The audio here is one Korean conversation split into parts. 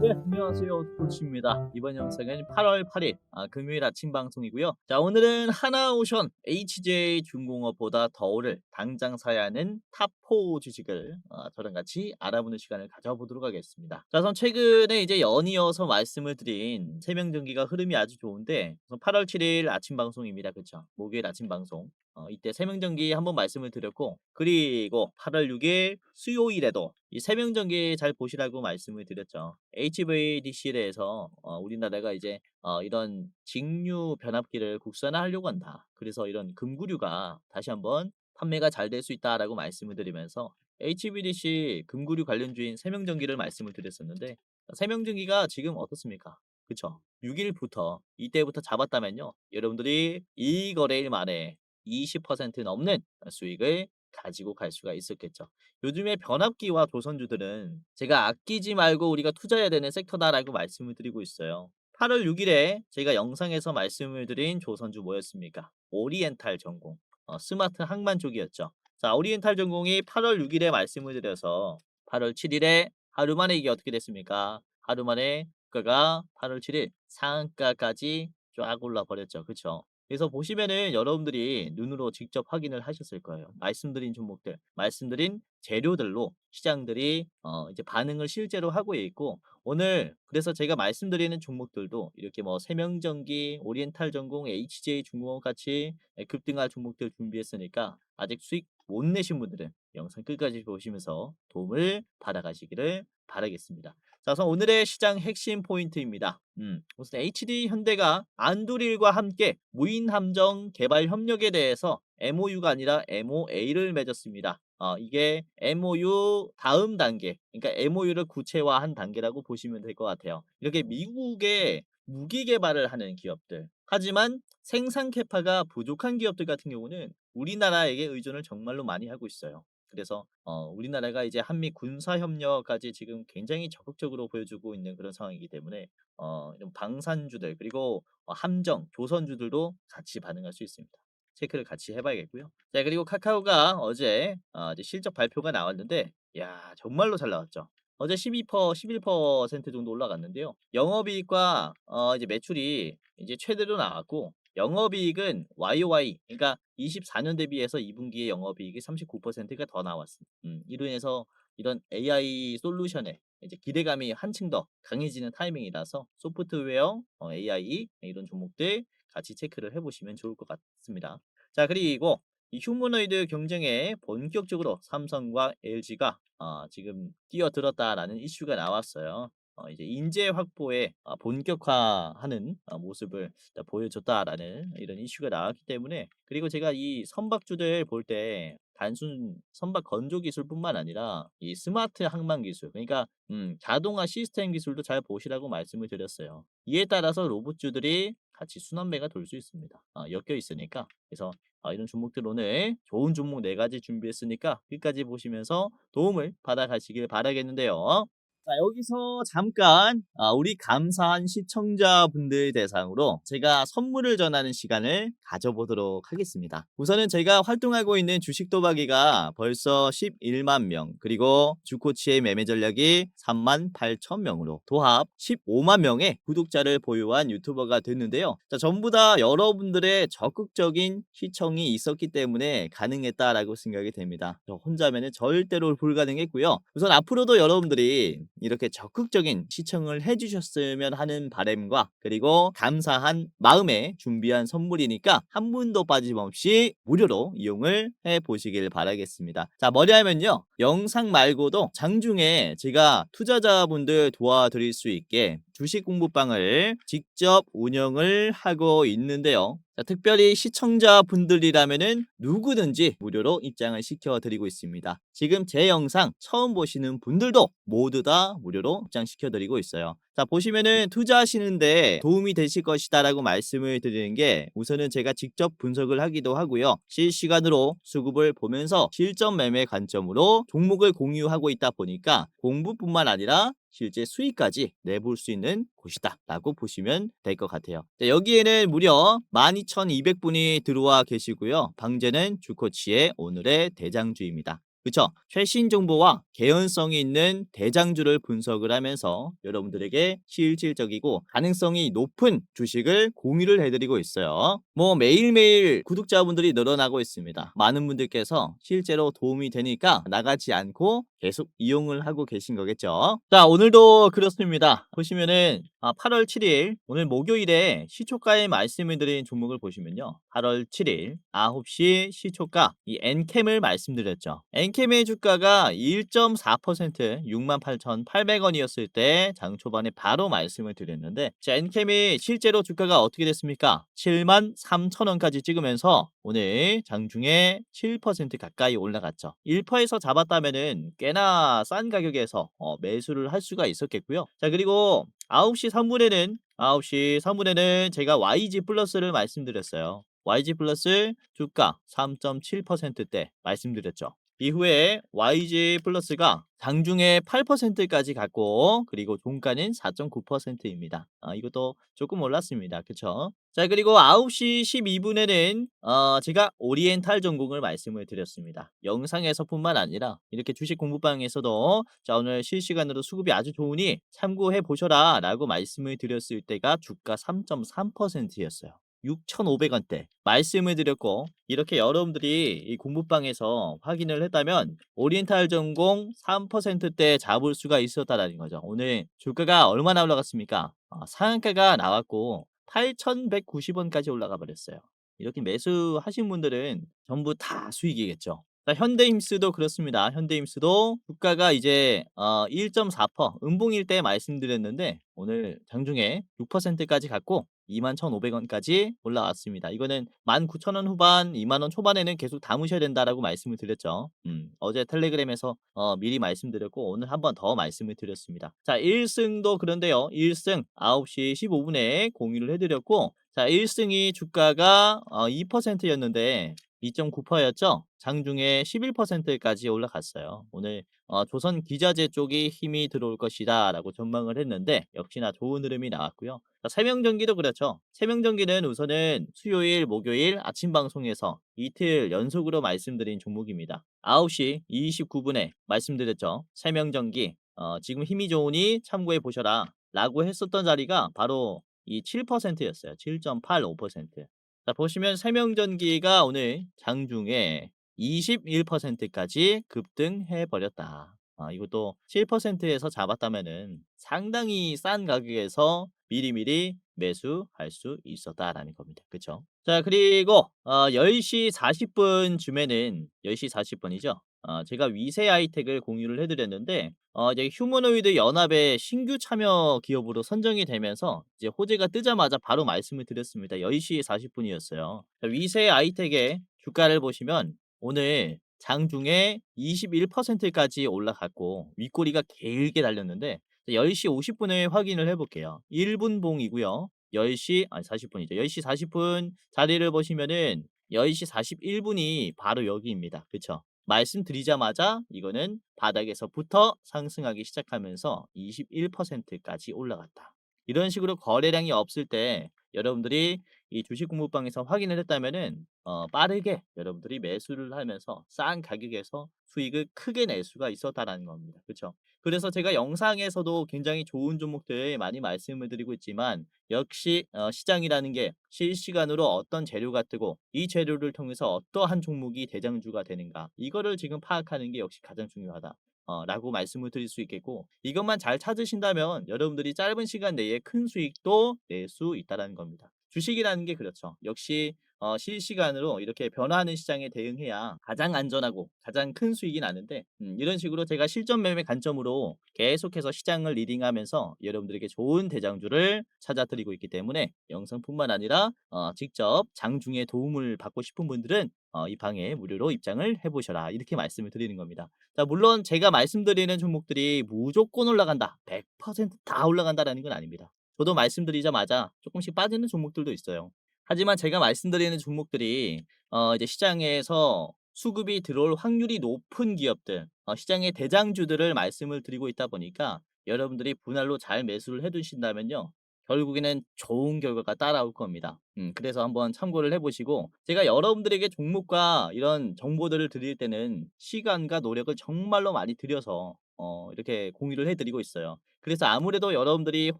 네, 안녕하세요. 코치입니다. 이번 영상은 8월 8일 아, 금요일 아침 방송이고요. 자, 오늘은 하나오션 HJ 중공업보다 더 오를 당장 사야 하는 탑 4 주식을 아, 저랑 같이 알아보는 시간을 가져보도록 하겠습니다. 자, 우선 최근에 이제 연이어서 말씀을 드린 세명전기가 흐름이 아주 좋은데 우선 8월 7일 아침 방송입니다. 그렇죠? 목요일 아침 방송. 어, 이때 세명전기 한번 말씀을 드렸고 그리고 8월 6일 수요일에도 이 세명전기 잘 보시라고 말씀을 드렸죠. HVDC에 대해서 어, 우리나라가 이제 어, 이런 직류 변압기를 국산화하려고 한다. 그래서 이런 금구류가 다시 한번 판매가 잘 될 수 있다라고 말씀을 드리면서 HVDC 금구류 관련주인 세명전기를 말씀을 드렸었는데 세명전기가 지금 어떻습니까? 그쵸? 6일부터 이때부터 잡았다면요. 여러분들이 이 거래일 만에 20% 넘는 수익을 가지고 갈 수가 있었겠죠. 요즘에 변압기와 조선주들은 제가 아끼지 말고 우리가 투자해야 되는 섹터다라고 말씀을 드리고 있어요. 8월 6일에 제가 영상에서 말씀을 드린 조선주 뭐였습니까? 오리엔탈 전공, 어, 스마트 항만 쪽이었죠. 자, 오리엔탈 전공이 8월 6일에 말씀을 드려서 8월 7일에 하루 만에 이게 어떻게 됐습니까? 하루 만에 그가 8월 7일 상한가까지 쫙 올라 버렸죠. 그쵸? 그래서 보시면은 여러분들이 눈으로 직접 확인을 하셨을 거예요. 말씀드린 종목들, 말씀드린 재료들로 시장들이 어 이제 반응을 실제로 하고 있고 오늘 그래서 제가 말씀드리는 종목들도 이렇게 뭐 세명전기, 오리엔탈 전공, HJ 중공업 같이 예, 급등할 종목들 준비했으니까 아직 수익 못 내신 분들은 영상 끝까지 보시면서 도움을 받아가시기를 바라겠습니다. 자, 그래서 오늘의 시장 핵심 포인트입니다. 음, 우선 HD 현대가 안두릴과 함께 무인 함정 개발 협력에 대해서 MOU가 아니라 MOA를 맺었습니다. 어, 이게 MOU 다음 단계, 그러니까 MOU를 구체화한 단계라고 보시면 될 것 같아요. 이렇게 미국의 무기 개발을 하는 기업들, 하지만 생산 캐파가 부족한 기업들 같은 경우는 우리나라에게 의존을 정말로 많이 하고 있어요. 그래서 어, 우리나라가 이제 한미 군사 협력까지 지금 굉장히 적극적으로 보여주고 있는 그런 상황이기 때문에 어, 이런 방산주들 그리고 어, 함정, 조선주들도 같이 반응할 수 있습니다. 체크를 같이 해봐야겠고요. 자 그리고 카카오가 어제 어, 실적 발표가 나왔는데 야 정말로 잘 나왔죠. 어제 12% 11% 정도 올라갔는데요. 영업이익과 어, 이제 매출이 이제 최대로 나왔고 영업이익은 YOY 그러니까 24년 대비해서 2분기에 영업이익이 39%가 더 나왔습니다. 음, 이로 인해서 이런 AI 솔루션에 이제 기대감이 한층 더 강해지는 타이밍이라서 소프트웨어, 어, AI 이런 종목들 같이 체크를 해보시면 좋을 것 같습니다. 자 그리고 이 휴머노이드 경쟁에 본격적으로 삼성과 LG가 어, 지금 뛰어들었다라는 이슈가 나왔어요. 어, 이제 인재 확보에 어, 본격화하는 어, 모습을 다 보여줬다라는 이런 이슈가 나왔기 때문에 그리고 제가 이 선박주들 볼 때 단순 선박 건조 기술뿐만 아니라 이 스마트 항만 기술 그러니까 음, 자동화 시스템 기술도 잘 보시라고 말씀을 드렸어요. 이에 따라서 로봇주들이 같이 순환매가 돌 수 있습니다. 어, 엮여 있으니까 그래서 어, 이런 종목들 오늘 좋은 종목 네 가지 준비했으니까 끝까지 보시면서 도움을 받아가시길 바라겠는데요. 자, 여기서 잠깐 아, 우리 감사한 시청자분들 대상으로 제가 선물을 전하는 시간을 가져보도록 하겠습니다. 우선은 제가 활동하고 있는 주식 도박이가 벌써 11만 명, 그리고 주코치의 매매 전략이 3만 8천 명으로 도합 15만 명의 구독자를 보유한 유튜버가 됐는데요. 자, 전부 다 여러분들의 적극적인 시청이 있었기 때문에 가능했다라고 생각이 됩니다. 저 혼자면은 절대로 불가능했고요. 우선 앞으로도 여러분들이 이렇게 적극적인 시청을 해주셨으면 하는 바램과 그리고 감사한 마음에 준비한 선물이니까 한 분도 빠짐없이 무료로 이용을 해 보시길 바라겠습니다. 자, 뭐냐면요. 영상 말고도 장중에 제가 투자자분들 도와드릴 수 있게 주식 공부방을 직접 운영을 하고 있는데요. 자, 특별히 시청자분들이라면은 누구든지 무료로 입장을 시켜드리고 있습니다. 지금 제 영상 처음 보시는 분들도 모두 다 무료로 입장시켜드리고 있어요. 자, 보시면은 투자하시는데 도움이 되실 것이다 라고 말씀을 드리는 게 우선은 제가 직접 분석을 하기도 하고요. 실시간으로 수급을 보면서 실전 매매 관점으로 종목을 공유하고 있다 보니까 공부뿐만 아니라 실제 수익까지 내볼 수 있는 곳이다 라고 보시면 될 것 같아요. 자, 여기에는 무려 12,200분이 들어와 계시고요. 방제는 주코치의 오늘의 대장주입니다 그쵸? 최신 정보와 개연성이 있는 대장주를 분석을 하면서 여러분들에게 실질적이고 가능성이 높은 주식을 공유를 해드리고 있어요. 뭐 매일매일 구독자분들이 늘어나고 있습니다. 많은 분들께서 실제로 도움이 되니까 나가지 않고 계속 이용을 하고 계신 거겠죠. 자, 오늘도 그렇습니다. 보시면은 아, 8월 7일 오늘 목요일에 시초가에 말씀을 드린 종목을 보시면요. 8월 7일 9시 시초가 이 엔캠을 말씀드렸죠. 엔캠의 주가가 1.4% 68,800원이었을 때 장 초반에 바로 말씀을 드렸는데 자, 엔캠이 실제로 주가가 어떻게 됐습니까? 7만 3천원까지 찍으면서 오늘 장중에 7% 가까이 올라갔죠. 1%에서 잡았다면은 꽤나 싼 가격에서 어, 매수를 할 수가 있었겠고요. 자 그리고 9시 3분에는 9시 3분에는 제가 YG 플러스를 말씀드렸어요. YG 플러스 주가 3.7%대 말씀드렸죠. 이후에 YG 플러스가 장중에 8%까지 갔고 그리고 종가는 4.9%입니다. 아, 이것도 조금 올랐습니다. 그쵸? 자 그리고 9시 12분에는 어, 제가 오리엔탈 전공을 말씀을 드렸습니다. 영상에서뿐만 아니라 이렇게 주식 공부방에서도 자 오늘 실시간으로 수급이 아주 좋으니 참고해 보셔라 라고 말씀을 드렸을 때가 주가 3.3%였어요. 6,500원대 말씀을 드렸고 이렇게 여러분들이 이 공부방에서 확인을 했다면 오리엔탈 전공 3%대 잡을 수가 있었다라는 거죠. 오늘 주가가 얼마나 올라갔습니까? 아, 상한가가 나왔고 8,190원까지 올라가 버렸어요. 이렇게 매수하신 분들은 전부 다 수익이겠죠. 자, 현대힘스도 그렇습니다. 현대힘스도 주가가 이제 어, 1.4% 음봉일 때 말씀드렸는데 오늘 장중에 6%까지 갔고 21,500원까지 올라왔습니다. 이거는 19,000원 후반, 2만원 초반에는 계속 담으셔야 된다라고 말씀을 드렸죠. 음, 어제 텔레그램에서 어, 미리 말씀드렸고 오늘 한 번 더 말씀을 드렸습니다. 자, 1승도 그런데요. 1승 9시 15분에 공유를 해드렸고 자, 1승이 주가가 어, 2%였는데 2.9%였죠. 장중에 11%까지 올라갔어요. 오늘 어, 조선 기자재 쪽이 힘이 들어올 것이다 라고 전망을 했는데 역시나 좋은 흐름이 나왔고요. 자, 세명전기도 그렇죠. 세명전기는 우선은 수요일, 목요일 아침 방송에서 이틀 연속으로 말씀드린 종목입니다. 9시 29분에 말씀드렸죠. 세명전기 어, 지금 힘이 좋으니 참고해 보셔라 라고 했었던 자리가 바로 이 7%였어요. 7.85%. 자, 보시면 세명전기가 오늘 장중에 21%까지 급등해 버렸다. 아, 이것도 7%에서 잡았다면은 상당히 싼 가격에서 미리미리 매수할 수 있었다라는 겁니다. 그쵸? 자, 그리고 어, 10시 40분 쯤에는 10시 40분이죠. 어, 제가 위세 아이텍을 공유를 해드렸는데 어, 이제 휴머노이드 연합의 신규 참여 기업으로 선정이 되면서 이제 호재가 뜨자마자 바로 말씀을 드렸습니다. 10시 40분이었어요. 위세 아이텍의 주가를 보시면 오늘 장중에 21%까지 올라갔고 윗꼬리가 길게 달렸는데 10시 50분에 확인을 해볼게요. 1분 봉이고요. 10시 아니 40분이죠. 10시 40분 자리를 보시면은 10시 41분이 바로 여기입니다. 그쵸? 말씀드리자마자 이거는 바닥에서부터 상승하기 시작하면서 21%까지 올라갔다. 이런 식으로 거래량이 없을 때 여러분들이 이 주식 공부방에서 확인을 했다면은 어, 빠르게 여러분들이 매수를 하면서 싼 가격에서 수익을 크게 낼 수가 있었다라는 겁니다. 그렇죠? 그래서 제가 영상에서도 굉장히 좋은 종목들 많이 말씀을 드리고 있지만 역시 어, 시장이라는 게 실시간으로 어떤 재료가 뜨고 이 재료를 통해서 어떠한 종목이 대장주가 되는가 이거를 지금 파악하는 게 역시 가장 중요하다. 어, 라고 말씀을 드릴 수 있겠고 이것만 잘 찾으신다면 여러분들이 짧은 시간 내에 큰 수익도 낼 수 있다는 겁니다. 주식이라는 게 그렇죠. 역시 어, 실시간으로 이렇게 변화하는 시장에 대응해야 가장 안전하고 가장 큰 수익이 나는데 음, 이런 식으로 제가 실전 매매 관점으로 계속해서 시장을 리딩하면서 여러분들에게 좋은 대장주를 찾아드리고 있기 때문에 영상뿐만 아니라 어, 직접 장중에 도움을 받고 싶은 분들은 어, 이 방에 무료로 입장을 해보셔라 이렇게 말씀을 드리는 겁니다. 자 물론 제가 말씀드리는 종목들이 무조건 올라간다 100%다 올라간다라는 건 아닙니다. 저도 말씀드리자마자 조금씩 빠지는 종목들도 있어요. 하지만 제가 말씀드리는 종목들이 어 이제 시장에서 수급이 들어올 확률이 높은 기업들, 어 시장의 대장주들을 말씀을 드리고 있다 보니까 여러분들이 분할로 잘 매수를 해 두신다면요. 결국에는 좋은 결과가 따라올 겁니다. 음 그래서 한번 참고를 해 보시고 제가 여러분들에게 종목과 이런 정보들을 드릴 때는 시간과 노력을 정말로 많이 들여서 어 이렇게 공유를 해 드리고 있어요. 그래서 아무래도 여러분들이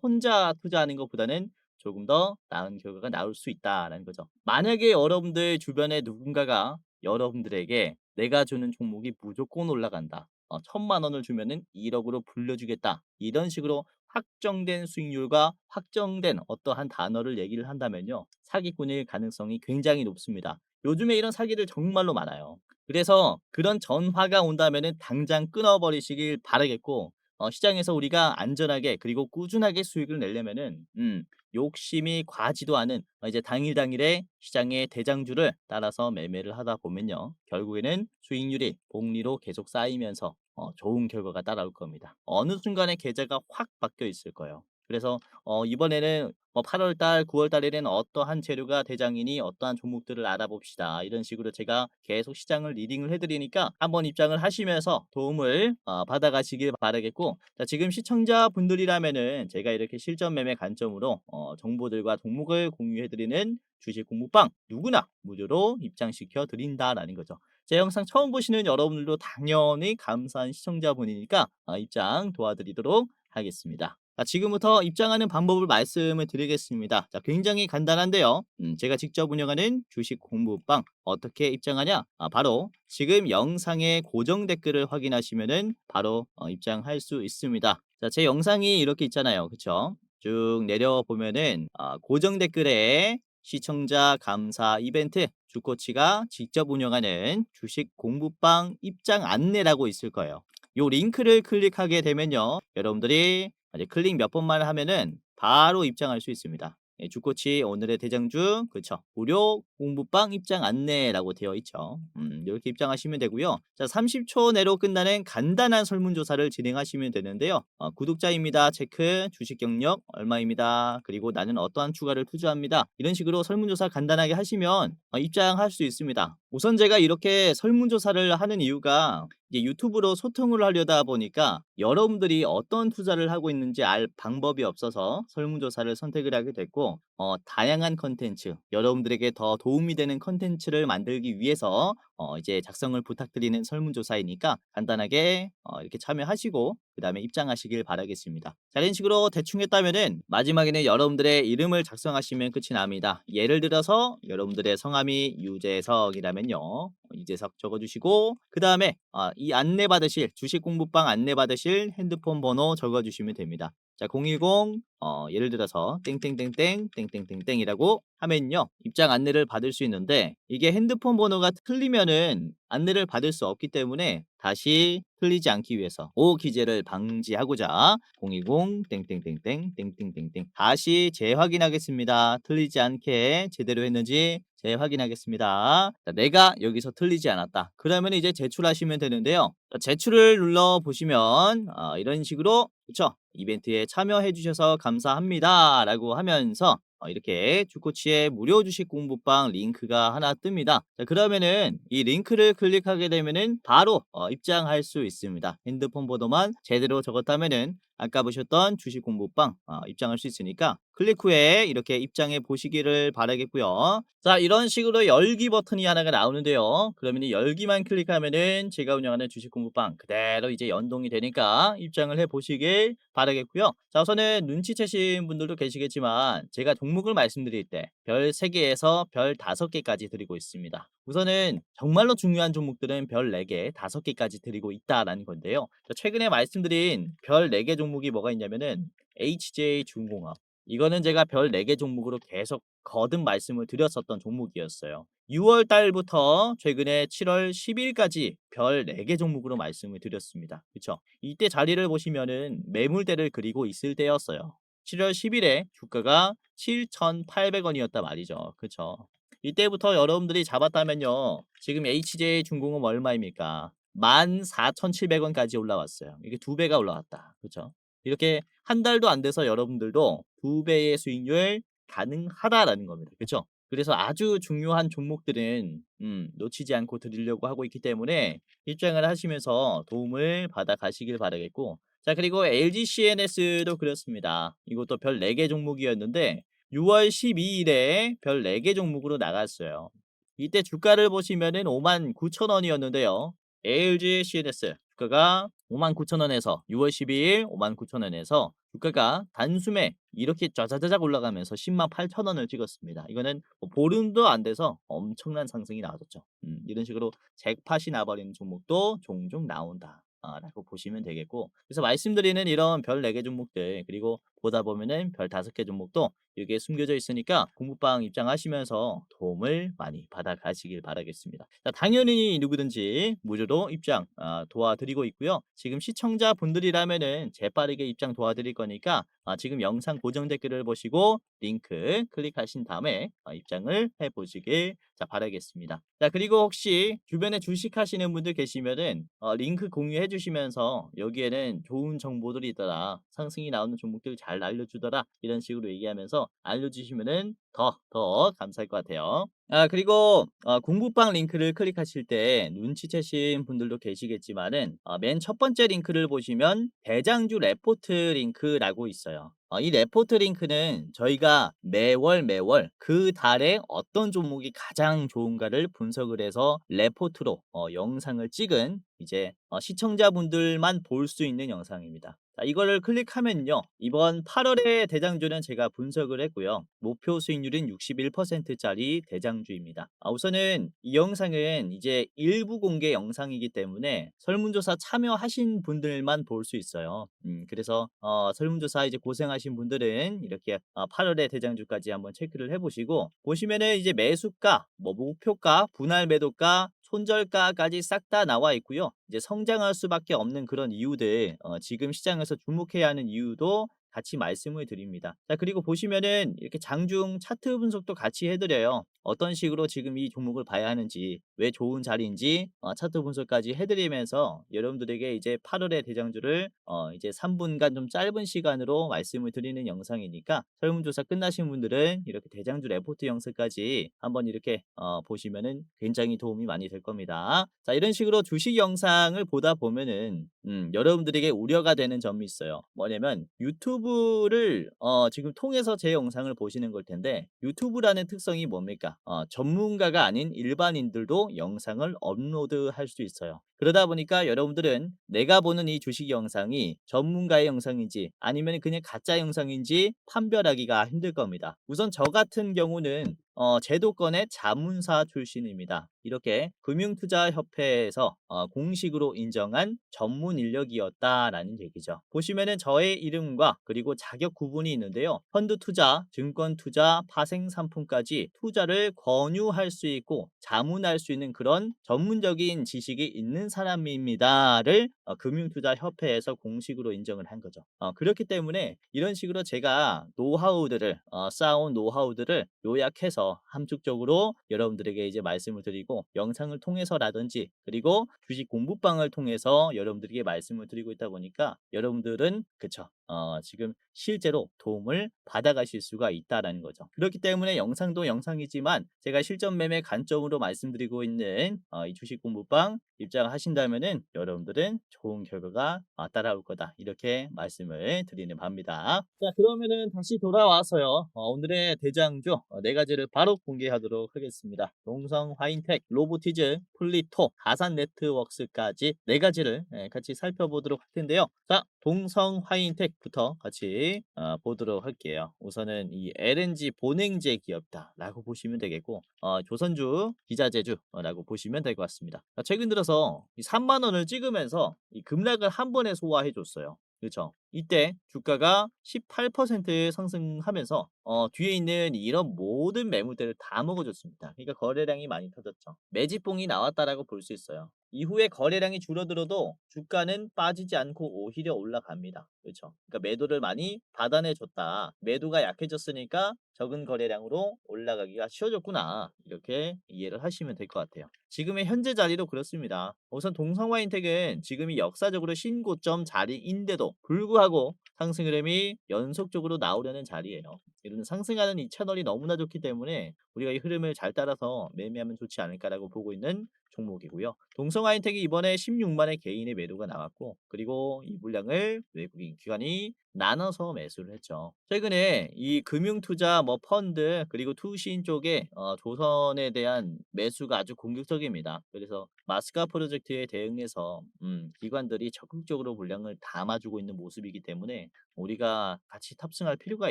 혼자 투자하는 것보다는 조금 더 나은 결과가 나올 수 있다라는 거죠. 만약에 여러분들 주변에 누군가가 여러분들에게 "내가 주는 종목이 무조건 올라간다. 어1,000,000 원을 주면은 1억으로 불려주겠다." 이런 식으로 확정된 수익률과 확정된 어떠한 단어를 얘기를 한다면요. 사기꾼일 가능성이 굉장히 높습니다. 요즘에 이런 사기들 정말로 많아요. 그래서 그런 전화가 온다면은 당장 끊어 버리시길 바라겠고 어 시장에서 우리가 안전하게 그리고 꾸준하게 수익을 내려면은 음 욕심이 과하지도 않은 어 이제 당일 당일에 시장의 대장주를 따라서 매매를 하다 보면요. 결국에는 수익률이 복리로 계속 쌓이면서 어 좋은 결과가 따라올 겁니다. 어느 순간에 계제가 확 바뀌어 있을 거예요. 그래서 어 이번에는 뭐 "8 월 달, 9 월 달에는 어떠한 재료가 대장이니 어떠한 종목들을 알아봅시다." 이런 식으로 제가 계속 시장을 리딩을 해 드리니까 한번 입장을 하시면서 도움을 어 받아가시길 바라겠고 자 지금 시청자분들이라면은 제가 이렇게 실전 매매 관점으로 어 정보들과 종목을 공유해 드리는 주식 공부방 누구나 무료로 입장시켜 드린다라는 거죠. 제 영상 처음 보시는 여러분들도 당연히 감사한 시청자분이니까 어 입장 도와드리도록 하겠습니다. 자 지금부터 입장하는 방법을 말씀을 드리겠습니다. 자 굉장히 간단한데요. 음 제가 직접 운영하는 주식 공부방 어떻게 입장하냐? 아 바로 지금 영상의 고정 댓글을 확인하시면은 바로 어 입장할 수 있습니다. 자 제 영상이 이렇게 있잖아요. 그쵸? 쭉 내려보면은 아 고정 댓글에 시청자 감사 이벤트 주코치가 직접 운영하는 주식 공부방 입장 안내라고 있을 거예요. 요 링크를 클릭하게 되면요. 여러분들이 이제 클릭 몇 번만 하면은 바로 입장할 수 있습니다. 예 주코치 오늘의 대장주 그쵸. 무료 공부방 입장 안내라고 되어 있죠. 음 요렇게 입장하시면 되고요. 자 30초 내로 끝나는 간단한 설문조사를 진행하시면 되는데요. 어 구독자입니다. 체크, 주식 경력 얼마입니다. 그리고 나는 어떠한 추가를 투자합니다. 이런 식으로 설문조사 간단하게 하시면 어 입장할 수 있습니다. 우선 제가 이렇게 설문조사를 하는 이유가 유튜브로 소통을 하려다 보니까 여러분들이 어떤 투자를 하고 있는지 알 방법이 없어서 설문조사를 선택을 하게 됐고 어 다양한 콘텐츠 여러분들에게 더 도움이 되는 콘텐츠를 만들기 위해서 어 이제 작성을 부탁드리는 설문조사이니까 간단하게 어 이렇게 참여하시고 그 다음에 입장하시길 바라겠습니다. 자 이런 식으로 대충 했다면은 마지막에는 여러분들의 이름을 작성하시면 끝이 납니다. 예를 들어서 여러분들의 성함이 유재석이라면요. 유재석 적어 주시고 그 다음에 아 이 안내 받으실 주식 공부방 안내 받으실 핸드폰 번호 적어 주시면 됩니다. 자 010 어 예를 들어서 땡땡땡땡 땡땡땡땡이라고 하면요. 입장 안내를 받을 수 있는데 이게 핸드폰 번호가 틀리면은 안내를 받을 수 없기 때문에 다시 틀리지 않기 위해서 오기재를 방지하고자 020 땡땡땡땡 땡땡땡땡 다시 재확인하겠습니다. 틀리지 않게 제대로 했는지 재확인하겠습니다. 자 내가 여기서 틀리지 않았다. 그러면 이제 제출하시면 되는데요. 자 제출을 눌러 보시면 어 이런 식으로 그쵸. "이벤트에 참여해 주셔서 감사합니다."라고 하면서 어 이렇게 주코치의 무료 주식 공부방 링크가 하나 뜹니다. 자 그러면은 이 링크를 클릭하게 되면은 바로 어 입장할 수 있습니다. 핸드폰 번호만 제대로 적었다면은 아까 보셨던 주식 공부방 어 입장할 수 있으니까 클릭 후에 이렇게 입장해 보시기를 바라겠고요. 자 이런 식으로 열기 버튼이 하나가 나오는데요. 그러면 이 열기만 클릭하면은 제가 운영하는 주식 공부방 그대로 이제 연동이 되니까 입장을 해 보시길 바라겠고요. 자 우선은 눈치채신 분들도 계시겠지만 제가 종목을 말씀드릴 때 별 3개에서 별 5개까지 드리고 있습니다. 우선은 정말로 중요한 종목들은 별 4개, 5개까지 드리고 있다라는 건데요. 자 최근에 말씀드린 별 4개 종목이 뭐가 있냐면은 HJ중공업 이거는 제가 별 4개 종목으로 계속 거듭 말씀을 드렸었던 종목이었어요. 6월 달부터 최근에 7월 10일까지 별 4개 종목으로 말씀을 드렸습니다. 그쵸? 이때 자리를 보시면은 매물대를 그리고 있을 때였어요. 7월 10일에 주가가 7,800 원이었단 말이죠. 그쵸? 이때부터 여러분들이 잡았다면요. 지금 HJ중공업 얼마입니까? 14,700 원까지 올라왔어요. 이게 2배가 올라왔다. 그쵸? 이렇게 한 달도 안 돼서 여러분들도 2배의 수익률 가능하다라는 겁니다. 그쵸? 그래서 아주 중요한 종목들은 음 놓치지 않고 드리려고 하고 있기 때문에 입장을 하시면서 도움을 받아 가시길 바라겠고 자 그리고 LG CNS도 그렇습니다. 이것도 별 4개 종목이었는데 6월 12일에 별 4개 종목으로 나갔어요. 이때 주가를 보시면은 59,000원이었는데요. LG CNS 주가가 59,000원에서 6월 12일 59,000원에서 주가가 단숨에 이렇게 짜자자작 올라가면서 108,000원을 찍었습니다. 이거는 뭐 보름도 안 돼서 엄청난 상승이 나왔었죠. 음, 이런 식으로 잭팟이 나버리는 종목도 종종 나온다. 아, 라고 보시면 되겠고 그래서 말씀드리는 이런 별 4개 종목들 그리고 보다 보면은 별 5개 종목도 이게 숨겨져 있으니까 공부방 입장하시면서 도움을 많이 받아 가시길 바라겠습니다. 자, 당연히 누구든지 무료로 입장 아, 도와드리고 있고요. 지금 시청자분들이라면은 재빠르게 입장 도와드릴 거니까 아, 지금 영상 고정 댓글을 보시고 링크 클릭하신 다음에 아, 입장을 해 보시길 자, 바라겠습니다. 자, 그리고 혹시 주변에 주식하시는 분들 계시면은 어, 링크 공유해 주시면서 여기에는 좋은 정보들이 있더라. 상승이 나오는 종목들 잘 알려주더라. 이런 식으로 얘기하면서 알려주시면은 더, 더 감사할 것 같아요. 아, 그리고 어, 공부방 링크를 클릭하실 때 눈치채신 분들도 계시겠지만은 어, 맨첫 번째 링크를 보시면 대장주 레포트 링크라고 있어요. 어, 이 레포트 링크는 저희가 매월 매월 그 달에 어떤 종목이 가장 좋은가를 분석을 해서 레포트로 어, 영상을 찍은 이제 어, 시청자분들만 볼 수 있는 영상입니다. 자, 이거를 클릭하면요. 이번 8월의 대장주는 제가 분석을 했고요. 목표 수익률은 61%짜리 대장주입니다. 아, 우선은 이 영상은 이제 일부 공개 영상이기 때문에 설문조사 참여하신 분들만 볼 수 있어요. 음, 그래서 어, 설문조사 이제 고생하신 분들은 이렇게 어, 8월의 대장주까지 한번 체크를 해보시고 보시면은 이제 매수가, 뭐 목표가, 분할 매도가, 손절가까지 싹 다 나와 있고요. 이제 성장할 수밖에 없는 그런 이유들, 어, 지금 시장에서 주목해야 하는 이유도 같이 말씀을 드립니다. 자, 그리고 보시면은 이렇게 장중 차트 분석도 같이 해드려요. 어떤 식으로 지금 이 종목을 봐야 하는지, 왜 좋은 자리인지 어, 차트 분석까지 해드리면서 여러분들에게 이제 8월의 대장주를 어, 이제 3분간 좀 짧은 시간으로 말씀을 드리는 영상이니까 설문조사 끝나신 분들은 이렇게 대장주 레포트 영상까지 한번 이렇게 어, 보시면은 굉장히 도움이 많이 될 겁니다. 자, 이런 식으로 주식 영상을 보다 보면은 음, 여러분들에게 우려가 되는 점이 있어요. 뭐냐면 유튜브 를 어, 지금 통해서 제 영상을 보시는 걸 텐데 유튜브라는 특성이 뭡니까? 어, 전문가가 아닌 일반인들도 영상을 업로드할 수 있어요. 그러다 보니까 여러분들은 내가 보는 이 주식 영상이 전문가의 영상인지 아니면 그냥 가짜 영상인지 판별하기가 힘들 겁니다. 우선 저 같은 경우는 어, 제도권의 자문사 출신입니다. 이렇게 금융투자협회에서 어, 공식으로 인정한 전문 인력이었다라는 얘기죠. 보시면은 저의 이름과 그리고 자격 구분이 있는데요. 펀드 투자, 증권 투자, 파생 상품까지 투자를 권유할 수 있고 자문할 수 있는 그런 전문적인 지식이 있는 사람입니다를 어, 금융투자협회에서 공식으로 인정을 한 거죠. 어, 그렇기 때문에 이런 식으로 제가 노하우들을 어, 쌓아온 노하우들을 요약해서 함축적으로 여러분들에게 이제 말씀을 드리고 영상을 통해서라든지 그리고 주식 공부방을 통해서 여러분들에게 말씀을 드리고 있다 보니까 여러분들은 그쵸 어, 지금 실제로 도움을 받아가실 수가 있다라는 거죠. 그렇기 때문에 영상도 영상이지만 제가 실전 매매 관점으로 말씀드리고 있는 어, 이 주식 공부방 입장하신다면은 여러분들은 좋은 결과가 어, 따라올 거다 이렇게 말씀을 드리는 바입니다. 자 그러면은 다시 돌아와서요 어, 오늘의 대장주 어, 네 가지를 바로 공개하도록 하겠습니다. 동성 화인텍, 로보티즈, 플리토, 가산 네트워크스까지 네 가지를 예, 같이 살펴보도록 할 텐데요. 자 동성 화인텍 부터 같이 어, 보도록 할게요. 우선은 이 LNG 본행제 기업다라고 보시면 되겠고 어, 조선주 기자재주라고 보시면 될 것 같습니다. 자, 최근 들어서 이 3만 원을 찍으면서 이 급락을 한 번에 소화해 줬어요. 그렇죠. 이때 주가가 18% 상승하면서 어, 뒤에 있는 이런 모든 매물들을 다 먹어줬습니다. 그러니까 거래량이 많이 터졌죠. 매집봉이 나왔다라고 볼 수 있어요. 이후에 거래량이 줄어들어도 주가는 빠지지 않고 오히려 올라갑니다. 그렇죠. 그러니까 매도를 많이 받아내 줬다. 매도가 약해졌으니까 적은 거래량으로 올라가기가 쉬워졌구나. 이렇게 이해를 하시면 될 것 같아요. 지금의 현재 자리도 그렇습니다. 우선 동성화 인텍은 지금이 역사적으로 신고점 자리인데도 불구하고 상승 흐름이 연속적으로 나오려는 자리예요. 이런 상승하는 이 채널이 너무나 좋기 때문에 우리가 이 흐름을 잘 따라서 매매하면 좋지 않을까라고 보고 있는 종목이고요. 동성 하이텍이 이번에 16만의 개인의 매도가 나왔고 그리고 이 물량을 외국인 기관이 나눠서 매수를 했죠. 최근에 이 금융 투자 뭐 펀드 그리고 투신 쪽에 어, 조선에 대한 매수가 아주 공격적입니다. 그래서 마스카 프로젝트에 대응해서 음, 기관들이 적극적으로 물량을 담아주고 있는 모습이기 때문에 우리가 같이 탑승할 필요가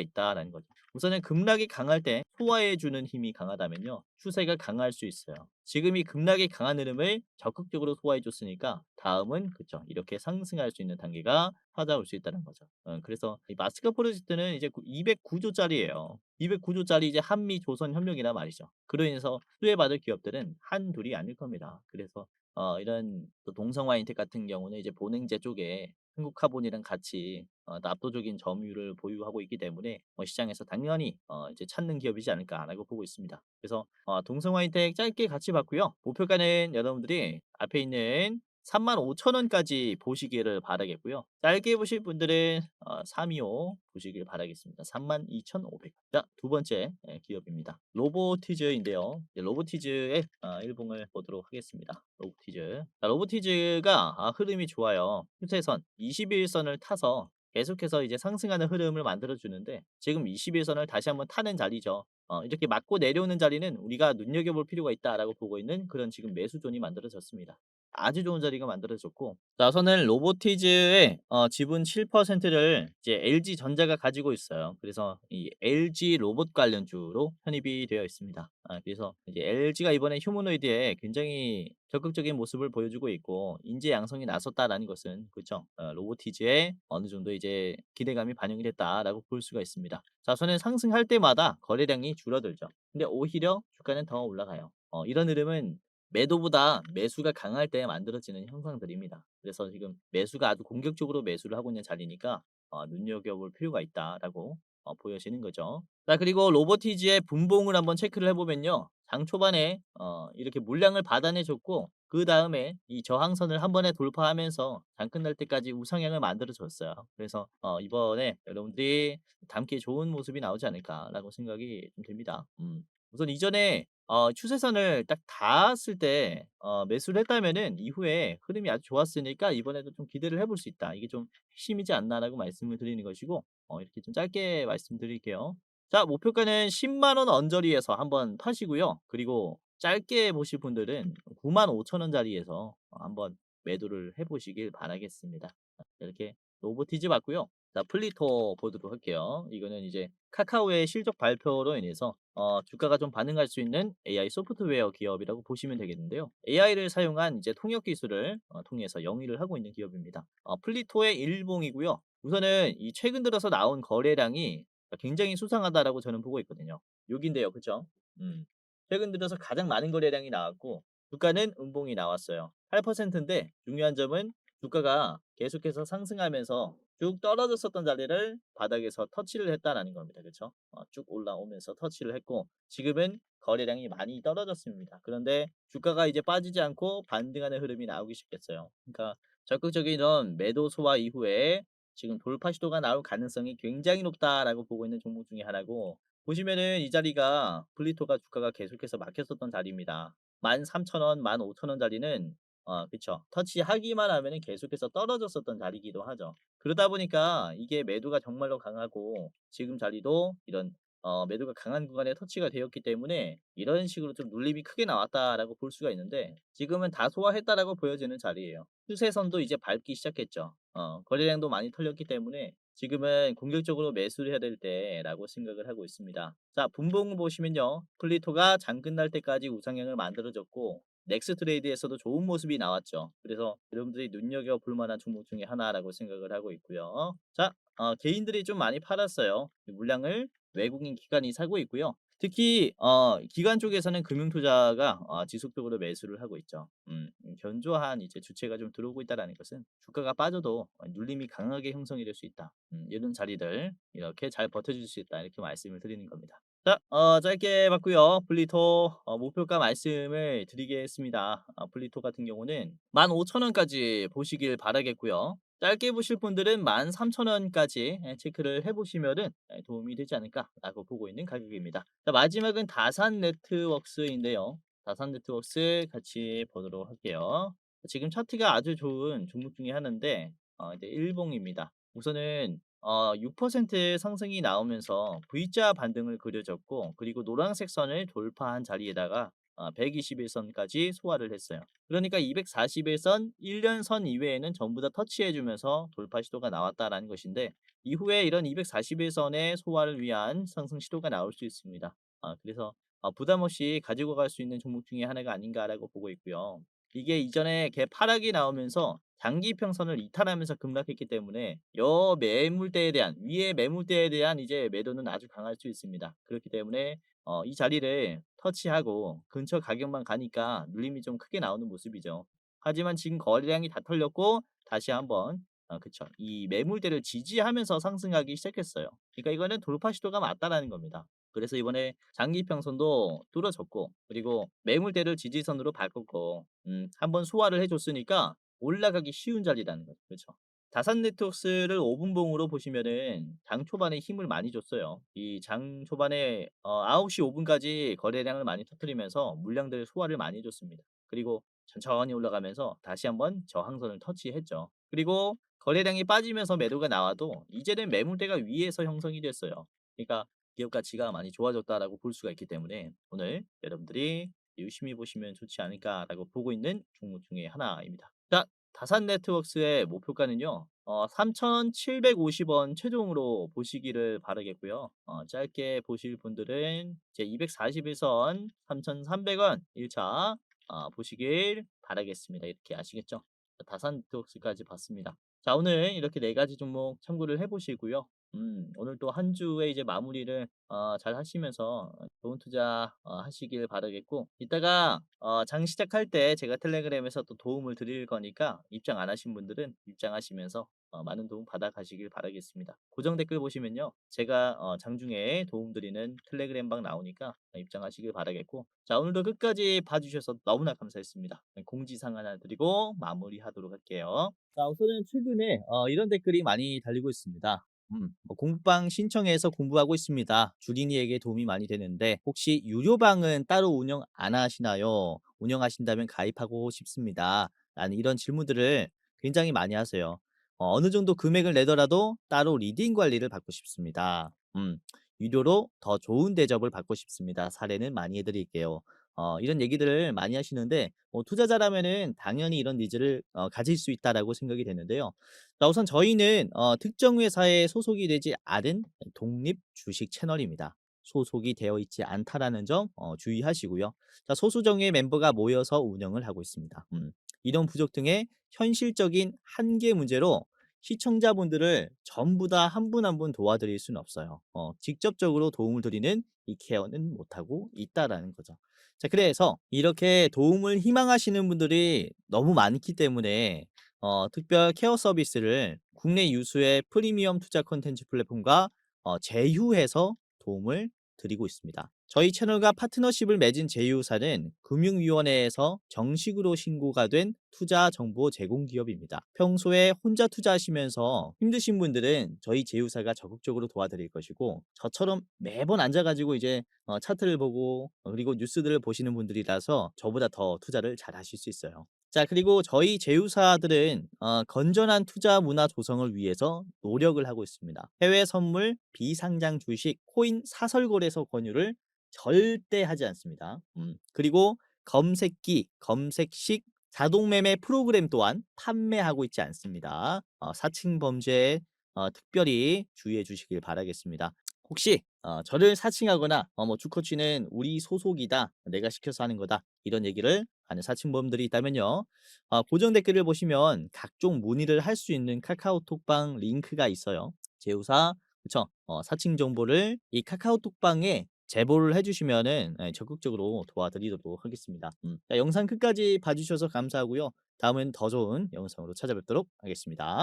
있다라는 거죠. 우선은 급락이 강할 때 소화해주는 힘이 강하다면요. 추세가 강할 수 있어요. 지금 이 급락이 강한 흐름을 적극적으로 소화해줬으니까 다음은 그쵸 이렇게 상승할 수 있는 단계가 찾아올 수 있다는 거죠. 어, 그래서 이 마스크 프로젝트는 이제 209조짜리예요. 209조짜리 이제 한미 조선 협력이란 말이죠. 그로 인해서 수혜받을 기업들은 한 둘이 아닐 겁니다. 그래서 어, 이런 또 동성화 인텍 같은 경우는 이제 보냉제 쪽에 한국카본이랑 같이 어, 압도적인 점유율을 보유하고 있기 때문에 어, 시장에서 당연히 어, 이제 찾는 기업이지 않을까라고 보고 있습니다. 그래서 어, 동성화인텍 짧게 같이 봤고요. 목표가는 여러분들이 앞에 있는 35,000원까지 보시기를 바라겠고요. 짧게 보실 분들은 어, 325 보시길 바라겠습니다. 32,500. 자, 두 번째 예, 기업입니다. 로보티즈인데요. 이제 로보티즈의 어, 일봉을 보도록 하겠습니다. 로보티즈. 자, 로보티즈가 아, 흐름이 좋아요. 휴태선 21선을 타서 계속해서 이제 상승하는 흐름을 만들어 주는데 지금 21선을 다시 한번 타는 자리죠. 어, 이렇게 맞고 내려오는 자리는 우리가 눈여겨볼 필요가 있다라고 보고 있는 그런 지금 매수존이 만들어졌습니다. 아주 좋은 자리가 만들어졌고 자 우선은 로보티즈의 어, 지분 7%를 이제 LG전자가 가지고 있어요. 그래서 이 LG 로봇 관련주로 편입이 되어 있습니다. 아, 그래서 이제 LG가 이번에 휴머노이드에 굉장히 적극적인 모습을 보여주고 있고 인재 양성이 나섰다라는 것은 그렇죠. 어, 로보티즈에 어느 정도 이제 기대감이 반영이 됐다라고 볼 수가 있습니다. 자, 우선은 상승할 때마다 거래량이 줄어들죠. 근데 오히려 주가는 더 올라가요. 어, 이런 흐름은 매도보다 매수가 강할 때 만들어지는 현상들입니다. 그래서 지금 매수가 아주 공격적으로 매수를 하고 있는 자리니까 어, 눈여겨볼 필요가 있다라고 어, 보여지는 거죠. 자 그리고 로보티지의 분봉을 한번 체크를 해보면요. 장 초반에 어, 이렇게 물량을 받아내 줬고 그 다음에 이 저항선을 한 번에 돌파하면서 장 끝날 때까지 우상향을 만들어 줬어요. 그래서 어, 이번에 여러분들이 담기 좋은 모습이 나오지 않을까라고 생각이 좀 됩니다. 음. 우선 이전에 어 추세선을 딱 닿았을 때 어 매수를 했다면은 이후에 흐름이 아주 좋았으니까 이번에도 좀 기대를 해볼 수 있다. 이게 좀 핵심이지 않나라고 말씀을 드리는 것이고 어 이렇게 좀 짧게 말씀드릴게요. 자 목표가는 1 0원 언저리에서 한번 파시고요. 그리고 짧게 보실 분들은 9 5 0 0 0원 자리에서 어 한번 매도를 해 보시길 바라겠습니다. 자 이렇게 로보티즈 봤고요. 자 플리토 보도록 할게요. 이거는 이제 카카오의 실적 발표로 인해서 어 주가가 좀 반응할 수 있는 AI 소프트웨어 기업이라고 보시면 되겠는데요. AI를 사용한 이제 통역 기술을 어 통해서 영위를 하고 있는 기업입니다. 어 플리토의 일봉이고요. 우선은 이 최근 들어서 나온 거래량이 굉장히 수상하다라고 저는 보고 있거든요. 여기인데요. 그쵸? 음. 최근 들어서 가장 많은 거래량이 나왔고 주가는 음봉이 나왔어요. 8%인데 중요한 점은 주가가 계속해서 상승하면서 쭉 떨어졌었던 자리를 바닥에서 터치를 했다라는 겁니다. 그쵸? 어, 쭉 올라오면서 터치를 했고 지금은 거래량이 많이 떨어졌습니다. 그런데 주가가 이제 빠지지 않고 반등하는 흐름이 나오기 시작했어요. 그러니까 적극적인 이런 매도 소화 이후에 지금 돌파 시도가 나올 가능성이 굉장히 높다라고 보고 있는 종목 중에 하나고 보시면은 이 자리가 플리토가 주가가 계속해서 막혔었던 자리입니다. 13,000원, 15,000원 자리는 어 그쵸. 터치하기만 하면은 계속해서 떨어졌었던 자리이기도 하죠. 그러다 보니까 이게 매도가 정말로 강하고 지금 자리도 이런 어 매도가 강한 구간에 터치가 되었기 때문에 이런 식으로 좀 눌림이 크게 나왔다라고 볼 수가 있는데 지금은 다 소화했다라고 보여지는 자리예요. 추세선도 이제 밟기 시작했죠. 어 거래량도 많이 털렸기 때문에 지금은 공격적으로 매수를 해야 될 때라고 생각을 하고 있습니다. 자, 분봉을 보시면요. 플리토가 장 끝날 때까지 우상향을 만들어줬고 넥스 트레이드에서도 좋은 모습이 나왔죠. 그래서 여러분들이 눈여겨 볼 만한 종목 중에 하나라고 생각을 하고 있고요. 자, 어, 개인들이 좀 많이 팔았어요. 이 물량을 외국인 기관이 사고 있고요. 특히 어, 기관 쪽에서는 금융투자가 어, 지속적으로 매수를 하고 있죠. 음, 음, 견조한 이제 주체가 좀 들어오고 있다는 것은 주가가 빠져도 어, 눌림이 강하게 형성이 될 수 있다. 음, 이런 자리들 이렇게 잘 버텨줄 수 있다. 이렇게 말씀을 드리는 겁니다. 자, 어, 짧게 봤고요. 플리토 어, 목표가 말씀을 드리겠습니다. 어, 플리토 같은 경우는 15,000원까지 보시길 바라겠고요. 짧게 보실 분들은 13,000원까지 예 체크를 해 보시면은 예 도움이 되지 않을까라고 보고 있는 가격입니다. 자 마지막은 다산 네트웍스인데요. 다산 네트웍스 같이 보도록 할게요. 지금 차트가 아주 좋은 종목 중에 하나인데 어 이제 일봉입니다. 우선은 어6% 상승이 나오면서 V자 반등을 그려줬고 그리고 노란색 선을 돌파한 자리에다가 어 121 선까지 소화를 했어요. 그러니까 241 선, 1년 선 이외에는 전부 다 터치해 주면서 돌파 시도가 나왔다라는 것인데 이후에 이런 241 선의 소화를 위한 상승 시도가 나올 수 있습니다. 아 그래서 어 부담 없이 가지고 갈 수 있는 종목 중에 하나가 아닌가라고 보고 있고요. 이게 이전에 갭 하락이 나오면서 장기 평선을 이탈하면서 급락했기 때문에 여 매물대에 대한 위의 매물대에 대한 이제 매도는 아주 강할 수 있습니다. 그렇기 때문에 어 이 자리를 터치하고 근처 가격만 가니까 눌림이 좀 크게 나오는 모습이죠. 하지만 지금 거래량이 다 털렸고 다시 한번 어 그쵸. 이 매물대를 지지하면서 상승하기 시작했어요. 그러니까 이거는 돌파 시도가 맞다라는 겁니다. 그래서 이번에 장기 평선도 뚫어졌고 그리고 매물대를 지지선으로 바꿨고 음 한번 소화를 해 줬으니까 올라가기 쉬운 자리라는 거죠. 그렇죠. 다산 네트웍스를 5 분봉으로 보시면은 장 초반에 힘을 많이 줬어요. 이 장 초반에 어 9시 5 분까지 거래량을 많이 터뜨리면서 물량들 소화를 많이 해 줬습니다. 그리고 천천히 올라가면서 다시 한번 저항선을 터치했죠. 그리고 거래량이 빠지면서 매도가 나와도 이제는 매물대가 위에서 형성이 됐어요. 그러니까 기업 가치가 많이 좋아졌다라고 볼 수가 있기 때문에 오늘 여러분들이 유심히 보시면 좋지 않을까라고 보고 있는 종목 중에 하나입니다. 자, 다산 네트웍스의 목표가는요. 어 3,750원 최종으로 보시기를 바라겠고요. 어 짧게 보실 분들은 이제 241선 3,300원 1차 어 보시길 바라겠습니다. 이렇게 아시겠죠? 다산 네트웍스까지 봤습니다. 자 오늘 이렇게 4 가지 종목 참고를 해 보시고요. 음 오늘 또 한 주의 이제 마무리를 어 잘 하시면서 좋은 투자 어 하시길 바라겠고 이따가 어 장 시작할 때 제가 텔레그램에서 또 도움을 드릴 거니까 입장 안 하신 분들은 입장하시면서 어 많은 도움 받아 가시길 바라겠습니다. 고정 댓글 보시면요. 제가 어 장중에 도움 드리는 텔레그램 방 나오니까 입장하시길 바라겠고 자 오늘도 끝까지 봐 주셔서 너무나 감사했습니다. 공지사항 하나 드리고 마무리하도록 할게요. 자 우선은 최근에 어 이런 댓글이 많이 달리고 있습니다. 음, 뭐 공부방 신청해서 공부하고 있습니다. 주린이에게 도움이 많이 되는데 혹시 유료방은 따로 운영 안 하시나요? 운영하신다면 가입하고 싶습니다. 라는 이런 질문들을 굉장히 많이 하세요. 어, 어느 정도 금액을 내더라도 따로 리딩 관리를 받고 싶습니다. 음, 유료로 더 좋은 대접을 받고 싶습니다. 사례는 많이 해드릴게요. 어, 이런 얘기들을 많이 하시는데 뭐 투자자라면은 당연히 이런 니즈를 어, 가질 수 있다라고 생각이 되는데요. 자, 우선 저희는 어, 특정 회사에 소속이 되지 않은 독립 주식 채널입니다. 소속이 되어 있지 않다라는 점 어, 주의하시고요. 자, 소수정의 멤버가 모여서 운영을 하고 있습니다. 음, 이런 부족 등의 현실적인 한계 문제로 시청자분들을 전부 다 한 분 한 분 도와드릴 수는 없어요. 어, 직접적으로 도움을 드리는 이 케어는 못하고 있다라는 거죠. 자, 그래서 이렇게 도움을 희망하시는 분들이 너무 많기 때문에 어, 특별 케어 서비스를 국내 유수의 프리미엄 투자 콘텐츠 플랫폼과 어, 제휴해서 도움을 드리고 있습니다. 저희 채널과 파트너십을 맺은 제휴사는 금융위원회에서 정식으로 신고가 된 투자 정보 제공 기업입니다. 평소에 혼자 투자하시면서 힘드신 분들은 저희 제휴사가 적극적으로 도와드릴 것이고 저처럼 매번 앉아가지고 이제 어, 차트를 보고 어, 그리고 뉴스들을 보시는 분들이라서 저보다 더 투자를 잘 하실 수 있어요. 자, 그리고 저희 제휴사들은 어, 건전한 투자 문화 조성을 위해서 노력을 하고 있습니다. 해외 선물, 비상장 주식, 코인 사설 거래소 권유를 절대 하지 않습니다. 음, 그리고 검색기, 검색식, 자동매매 프로그램 또한 판매하고 있지 않습니다. 어, 사칭 범죄에 어, 특별히 주의해 주시길 바라겠습니다. 혹시 어, 저를 사칭하거나 어, 뭐 주커치는 우리 소속이다, 내가 시켜서 하는 거다 이런 얘기를 하는 사칭범들이 있다면요. 어, 고정 댓글을 보시면 각종 문의를 할 수 있는 카카오톡방 링크가 있어요. 제휴사 그쵸? 어, 사칭 정보를 이 카카오톡방에 제보를 해주시면은 예, 적극적으로 도와드리도록 하겠습니다. 음, 자, 영상 끝까지 봐주셔서 감사하고요. 다음엔 더 좋은 영상으로 찾아뵙도록 하겠습니다.